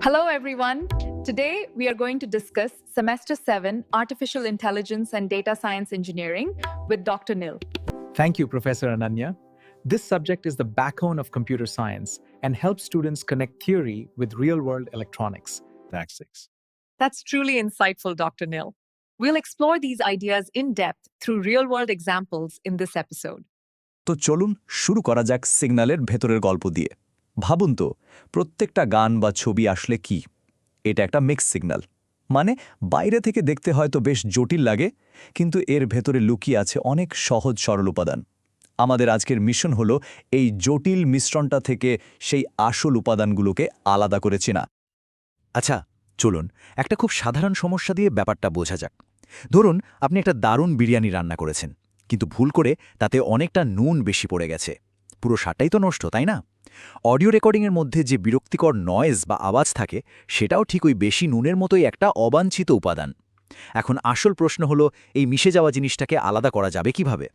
Hello, everyone. Today, we are going to discuss Semester 7 Artificial Intelligence and Data Science Engineering with Dr. Nil. Thank you, Professor Ananya. This subject is the backbone of computer science and helps students connect theory with real world electronics. Tactics. That's truly insightful, Dr. Nil. We'll explore these ideas in depth through real world examples in this episode. তো চলুন শুরু করা যাক সিগন্যালের ভেতরের গল্প দিয়ে ভাবুন তো, প্রত্যেকটা গান বা ছবি আসলে কি? এটা একটা মিক্স সিগন্যাল মানে বাইরে থেকে দেখতে হয়তো বেশ জটিল লাগে, কিন্তু এর ভেতরে লুকিয়ে আছে অনেক সহজ সরল উপাদান। আমাদের আজকের মিশন হলো এই জটিল মিশ্রণটা থেকে সেই আসল উপাদানগুলোকে আলাদা করে চেনা। আচ্ছা চলুন, একটা খুব সাধারণ সমস্যা দিয়ে ব্যাপারটা বোঝা যাক। ধরুন, আপনি একটা দারুণ বিরিয়ানি রান্না করেছেন, কিন্তু ভুল করে তাতে অনেকটা নুন বেশি পড়ে গেছে। পুরো সারটাই তো নষ্ট, তাই না? অডিও রেকর্ডিংয়ের মধ্যে যে বিরক্তিকর নয়েজ বা আওয়াজ থাকে, সেটাও ঠিক ওই বেশি নুনের মতোই একটা অবাঞ্ছিত উপাদান। এখন আসল প্রশ্ন হলো, এই মিশে যাওয়া জিনিসটাকে আলাদা করা যাবে কীভাবে?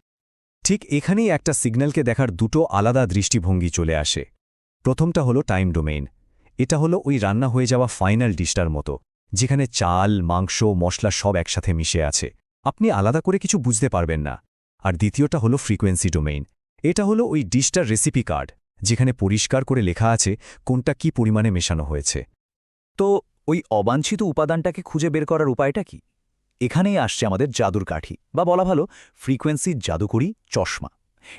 ঠিক এখানেই একটা সিগন্যালকে দেখার দুটো আলাদা দৃষ্টিভঙ্গি চলে আসে। প্রথমটা হলো টাইম ডোমেইন। এটা হলো ওই রান্না হয়ে যাওয়া ফাইনাল ডিশটার মতো, যেখানে চাল, মাংস, মশলা সব একসাথে মিশে আছে। আপনি আলাদা করে কিছু বুঝতে পারবেন না। আর দ্বিতীয়টা হলো ফ্রিকোয়েন্সি ডোমেইন। এটা হলো ওই ডিশটার রেসিপি কার্ড। যেখানে পরিষ্কার করে লেখা আছে কোনটা কি পরিমাণে মেশানো হয়েছে। তো ওই অবাঞ্ছিত উপাদানটাকে খুঁজে বের করার উপায়টা কি? এখানেই আসছে আমাদের জাদুর কাঠি, বা বলা ভালো ফ্রিকোয়েন্সি জাদুকরি চশমা।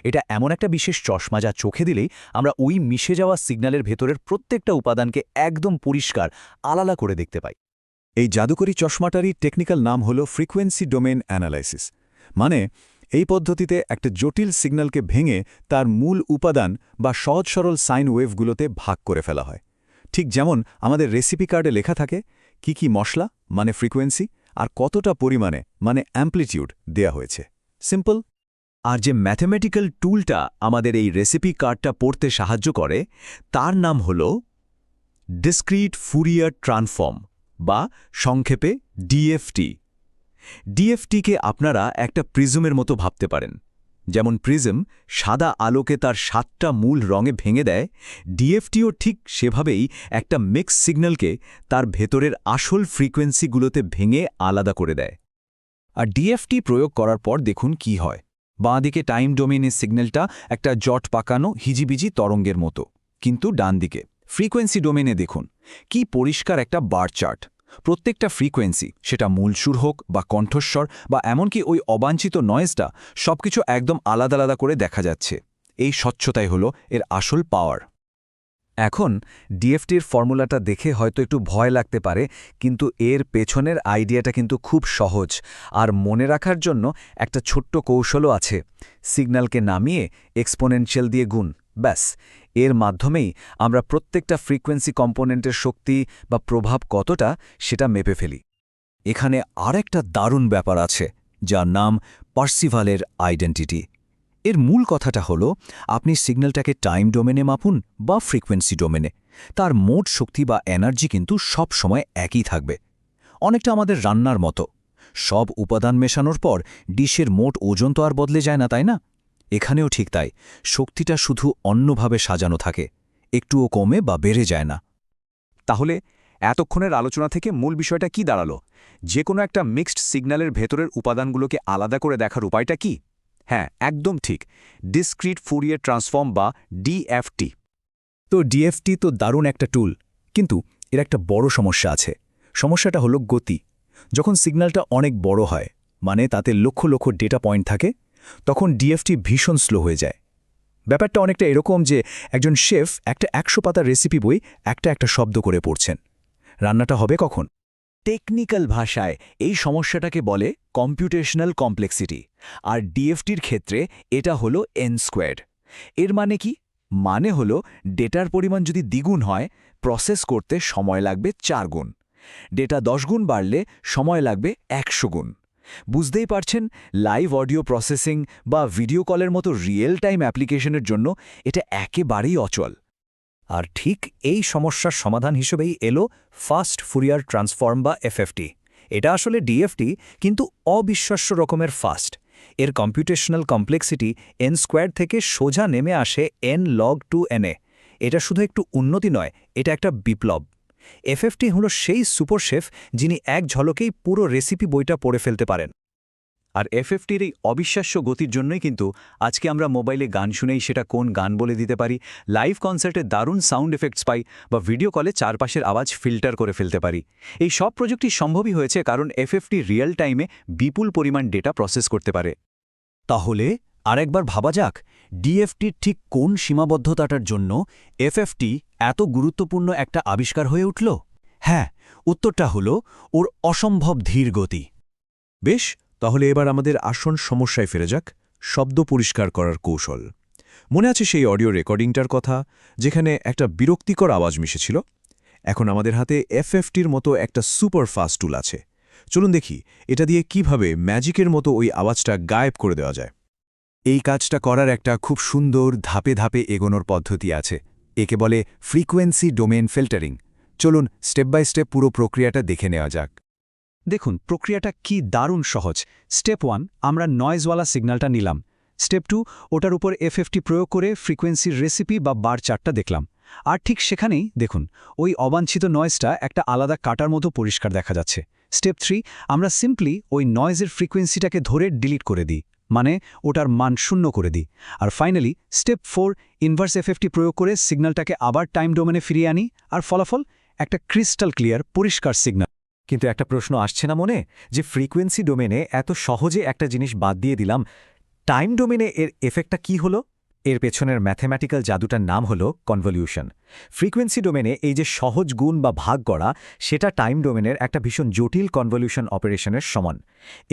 এটা এমন একটা বিশেষ চশমা যা চোখে দিলেই আমরা ওই মিশে যাওয়া সিগন্যালের ভেতরের প্রত্যেকটা উপাদানকে একদম পরিষ্কার, আলাদা করে দেখতে পাই। এই জাদুকরি চশমাটারই টেকনিক্যাল নাম হল ফ্রিকোয়েন্সি ডোমেন অ্যানালাইসিস। মানে এই পদ্ধতিতে একটা জটিল সিগন্যালকে ভেঙে তার মূল উপাদান বা সহজ সরল সাইন ওয়েভগুলোতে ভাগ করে ফেলা হয়। ঠিক যেমন আমাদের রেসিপি কার্ডে লেখা থাকে, কি কি মশলা মানে ফ্রিকোয়েন্সি, আর কতটা পরিমাণে মানে অ্যাম্প্লিটিউড দেয়া হয়েছে। সিম্পল। আর যে ম্যাথমেটিক্যাল টুলটা আমাদের এই রেসিপি কার্ডটা পড়তে সাহায্য করে, তার নাম হল ডিসক্রিট ফুরিয়ার ট্রান্সফর্ম বা সংক্ষেপে ডিএফটি। ডিএফটিকে আপনারা একটা প্রিজমের মতো ভাবতে পারেন। যেমন প্রিজম সাদা আলোকে তার সাতটা মূল রঙে ভেঙে দেয় ডিএফটিও ঠিক সেভাবেই একটা মিক্স সিগন্যালকে তার ভেতরের আসল ফ্রিকোয়েন্সিগুলোতে ভেঙে আলাদা করে দেয়। আর ডিএফটি প্রয়োগ করার পর দেখুন কি হয়। বাঁ দিকে টাইম ডোমেনের সিগন্যালটা একটা জট পাকানো, হিজিবিজি তরঙ্গের মতো। কিন্তু ডান দিকে ফ্রিকোয়েন্সি ডোমেনে দেখুন, কি পরিষ্কার একটা বার চার্ট প্রত্যেকটা ফ্রিকোয়েন্সি সেটা মূল সুর হোক বা কণ্ঠস্বর বা এমনকি ওই অবাঞ্ছিত নয়েজটা সবকিছু একদম আলাদা আলাদা করে দেখা যাচ্ছে। এই স্বচ্ছতাই হলো এর আসল পাওয়ার এখন ডিএফটির ফর্মুলাটা দেখে হয়তো একটু ভয় লাগতে পারে, কিন্তু এর পেছনের আইডিয়াটা কিন্তু খুব সহজ। আর মনে রাখার জন্য একটা ছোট্ট কৌশলও আছে। সিগন্যালকে নামিয়ে এক্সপোনেনশিয়াল দিয়ে গুণ। ব্যাস, এর মাধ্যমেই আমরা প্রত্যেকটা ফ্রিকোয়েন্সি কম্পোনেন্টের শক্তি বা প্রভাব কতটা সেটা মেপে ফেলি। এখানে আরেকটা দারুণ ব্যাপার আছে, যার নাম পার্সিভালের আইডেন্টিটি। এর মূল কথাটা হলো, আপনি সিগন্যালটাকে টাইম ডোমেনে মাপুন বা ফ্রিকোয়েন্সি ডোমেনে। তার মোট শক্তি বা এনার্জি কিন্তু সব সময় একই থাকবে। অনেকটা আমাদের রান্নার মতো। সব উপাদান মেশানোর পর ডিশের মোট ওজন তো আর বদলে যায় না, তাই না? এখানেও ঠিক তাই, শক্তিটা শুধু অন্যভাবে সাজানো থাকে, একটুও কমে বা বেড়ে যায় না। তাহলে এতক্ষণের আলোচনা থেকে মূল বিষয়টা কি দাঁড়াল? যে কোনো একটা মিক্সড সিগন্যালের ভেতরের উপাদানগুলোকে আলাদা করে দেখার উপায়টা কি? হ্যাঁ একদম ঠিক, ডিসক্রিট ফুরিয়ার ট্রান্সফর্ম বা ডিএফটি। তো ডিএফটি তো দারুণ একটা টুল, কিন্তু এর একটা বড় সমস্যা আছে। সমস্যাটা হলো গতি। যখন সিগন্যালটা অনেক বড় হয় মানে তাতে লক্ষ লক্ষ ডেটা পয়েন্ট থাকে তখন ডিএফটি ভীষণ স্লো হয়ে যায়। ব্যাপারটা অনেকটা এরকম যে একজন শেফ একটা একশো পাতার রেসিপি বই একটা একটা শব্দ করে পড়ছেন। রান্নাটা হবে কখন? টেকনিক্যাল ভাষায় এই সমস্যাটাকে বলে কম্পিউটেশনাল কমপ্লেক্সিটি, আর ডিএফটির ক্ষেত্রে এটা হলো এন স্কোয়ার্ড। এর মানে কি? মানে হলো ডেটার পরিমাণ যদি দ্বিগুণ হয়, প্রসেস করতে সময় লাগবে চার গুণ। ডেটা দশ গুণ বাড়লে সময় লাগবে একশো গুণ। বুঝতেই পারছেন লাইভ অডিও প্রসেসিং বা ভিডিও কলের মতো রিয়েল টাইম অ্যাপ্লিকেশনের জন্য এটা একেবারেই অচল। আর ঠিক এই সমস্যার সমাধান হিসেবেই এলো ফাস্ট ফুরিয়ার ট্রান্সফর্ম বা এফএফটি এটা আসলে ডিএফটি কিন্তু অবিশ্বাস্য রকমের ফাস্ট এর কম্পিউটেশনাল কমপ্লেক্সিটি এন স্কোয়ার থেকে সোজা নেমে আসে এন লগ টু এনে এটা শুধু একটু উন্নতি নয়, এটা একটা বিপ্লব। এফএফটি হল সেই সুপার শেফ যিনি এক ঝলকেই পুরো রেসিপি বইটা পড়ে ফেলতে পারেন। আর এফএফটির এই অবিশ্বাস্য গতির জন্যই কিন্তু আজকে আমরা মোবাইলে গান শুনেই সেটা কোন গান বলে দিতে পারি, লাইভ কনসার্টে দারুণ সাউন্ড এফেক্টস পাই বা ভিডিও কলে চারপাশের আওয়াজ ফিল্টার করে ফেলতে পারি। এই সব প্রযুক্তি সম্ভবই হয়েছে কারণ এফএফটি রিয়েল টাইমে বিপুল পরিমাণ ডেটা প্রসেস করতে পারে। তাহলে আরেকবার ভাবা যাক ডিএফটির ঠিক কোন সীমাবদ্ধতাটার জন্য এফএফটি এত গুরুত্বপূর্ণ একটা আবিষ্কার হয়ে উঠল? হ্যাঁ উত্তরটা হল ওর অসম্ভব ধীর গতি। বেশ, তাহলে এবার আমাদের আসন সমস্যায় ফিরে যাক, শব্দ পরিষ্কার করার কৌশল। মনে আছে সেই অডিও রেকর্ডিংটার কথা, যেখানে একটা বিরক্তিকর আওয়াজ মিশেছিল? এখন আমাদের হাতে এফএফটির মতো একটা সুপার ফাস্ট টুল আছে। চলুন দেখি, এটা দিয়ে কীভাবে ম্যাজিকের মতো ওই আওয়াজটা গায়েব করে দেওয়া যায়। এই কাজটা করার একটা খুব সুন্দর ধাপে ধাপে এগোনোর পদ্ধতি আছে। একে বলে ফ্রিকোয়েন্সি ডোমেন ফিল্টারিং। চলুন স্টেপ বাই স্টেপ পুরো প্রক্রিয়াটা দেখে নেওয়া যাক। দেখুন, প্রক্রিয়াটা কি দারুণ সহজ। স্টেপ ওয়ান, আমরা নয়েজওয়ালা সিগন্যালটা নিলাম। স্টেপ টু, ওটার উপর এফএফটি প্রয়োগ করে ফ্রিকোয়েন্সির রেসিপি বা বার চার্টটা দেখলাম। আর ঠিক সেখানেই, দেখুন, ওই অবাঞ্ছিত নয়েজটা একটা আলাদা কাটার মতো পরিষ্কার দেখা যাচ্ছে। স্টেপ থ্রি, আমরা সিম্পলি ওই নয়েজের ফ্রিকোয়েন্সিটাকে ধরে ডিলিট করে দিই। মানে ওটার মান শূন্য করে দিই। আর finally step four inverse FFT প্রয়োগ করে সিগন্যালটাকে আবার টাইম ডোমেনে ফিরিয়ে আনি, আর ফলাফল একটা ক্রিস্টাল ক্লিয়ার পরিষ্কার সিগন্যাল কিন্তু একটা প্রশ্ন আসছে না মনে? যে ফ্রিকোয়েন্সি ডোমেনে এত সহজে একটা জিনিস বাদ দিয়ে দিলাম টাইম ডোমেনে এর এফেক্টটা কি হলো? এর পেছনের ম্যাথেম্যাটিক্যাল জাদুটার নাম হল কনভলিউশন ফ্রিকোয়েন্সি ডোমেনে এই যে সহজ গুণ বা ভাগ করা, সেটা টাইম ডোমেনের একটা ভীষণ জটিল কনভলিউশন অপারেশনের সমান।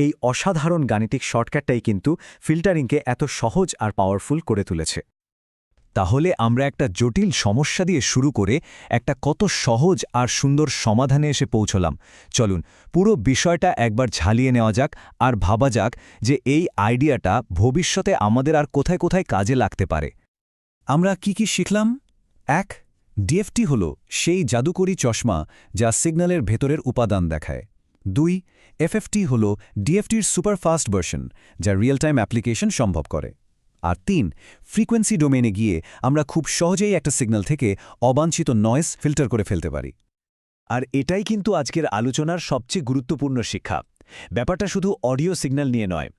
এই অসাধারণ গাণিতিক শর্টকাটটাই কিন্তু ফিল্টারিংকে এত সহজ আর পাওয়ারফুল করে তুলেছে। তাহলে আমরা একটা জটিল সমস্যা দিয়ে শুরু করে একটা কত সহজ আর সুন্দর সমাধানে এসে পৌঁছলাম। চলুন, পুরো বিষয়টা একবার ঝালিয়ে নেওয়া যাক আর ভাবা যাক যে এই আইডিয়াটা ভবিষ্যতে আমাদের আর কোথায় কোথায় কাজে লাগতে পারে। আমরা কি কি শিখলাম? এক, ডিএফটি হল সেই জাদুকরি চশমা যা সিগন্যালের ভেতরের উপাদান দেখায়। দুই, এফএফটি হল ডিএফটির সুপারফাস্ট ভার্সন যা রিয়েল টাইম অ্যাপ্লিকেশন সম্ভব করে। আর তিন ফ্রিকোয়েন্সি ডোমেনে গিয়ে আমরা খুব সহজেই একটা সিগন্যাল থেকে অবাঞ্ছিত নয়েস ফিল্টার করে ফেলতে পারি। আর এটাই কিন্তু আজকের আলোচনার সবচেয়ে গুরুত্বপূর্ণ শিক্ষা। ব্যাপারটা শুধু অডিও সিগন্যাল নিয়ে নয়।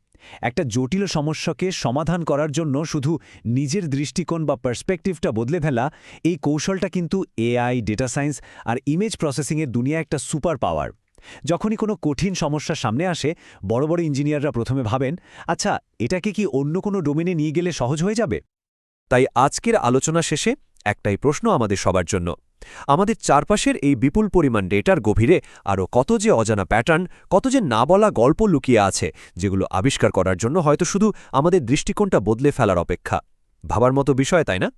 একটা জটিল সমস্যাকে সমাধান করার জন্য শুধু নিজের দৃষ্টিকোণ বা পার্সপেক্টিভটা বদলে ফেলা, এই কৌশলটা কিন্তু এআই ডেটা সায়েন্স আর ইমেজ প্রসেসিংয়ের দুনিয়া একটা সুপার পাওয়ার যখনই কোনো কঠিন সমস্যা সামনে আসে, বড় বড় ইঞ্জিনিয়াররা প্রথমে ভাবেন আচ্ছা এটাকে কি অন্য কোনো ডোমেনে নিয়ে গেলে সহজ হয়ে যাবে? তাই আজকের আলোচনা শেষে একটাই প্রশ্ন আমাদের সবার জন্য। আমাদের চারপাশের এই বিপুল পরিমাণ ডেটার গভীরে আরও কত যে অজানা প্যাটার্ন, কত যে না বলা গল্প লুকিয়ে আছে, যেগুলো আবিষ্কার করার জন্য হয়তো শুধু আমাদের দৃষ্টিকোণটা বদলে ফেলার অপেক্ষা। ভাবার মতো বিষয়, তাই না?